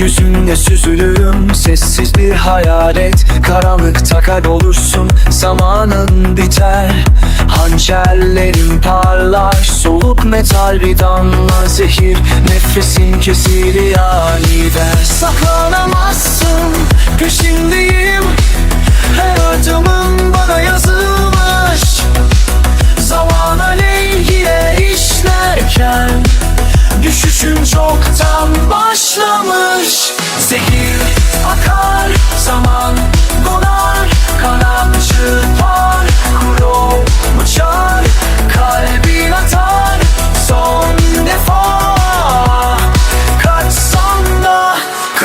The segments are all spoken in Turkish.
Gökyüzünde süzülürüm Sessiz bir hayalet. Karanlıkta kaybolursun Zamanın biter. Hançerlerin parlar Soluk metal bir damla zehir. Nefesin kesilir aniden Saklanamazsın Peşindeyim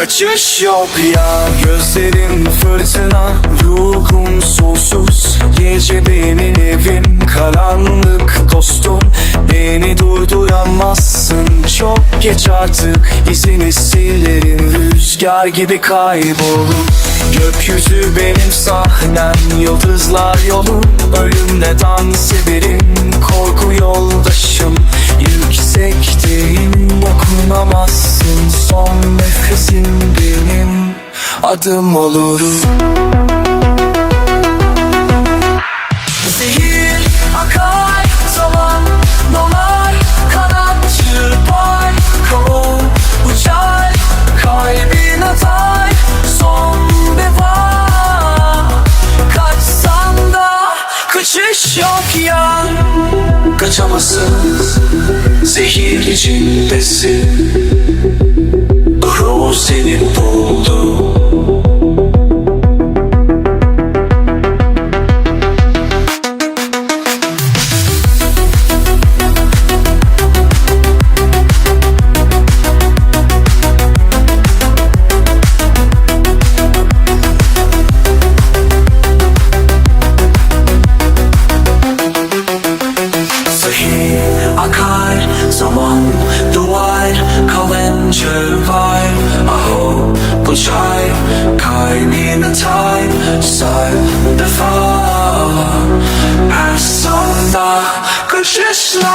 Kaçış yok ya. Gözlerim fırtına Ruhum sonsuz. Gece benim evim Karanlık dostum. Beni durduramazsın. Çok geç artık. İzini silerim. Rüzgar gibi kaybolur Gökyüzü benim sahnem. Yıldızlar yolum. Ölümle dans ederim. Korku yoldaşım Adım olur. Zehir akar Zaman dolar Kanat çırpar Kol uçar Kalbin atar Son defa. Kaçsan da Kaçış yok ya Kaçamazsın Zehir içindesin Zehir akar zaman duvar kalınca var Aho bu çay kalbin atar Son defa Her sonda kaçışla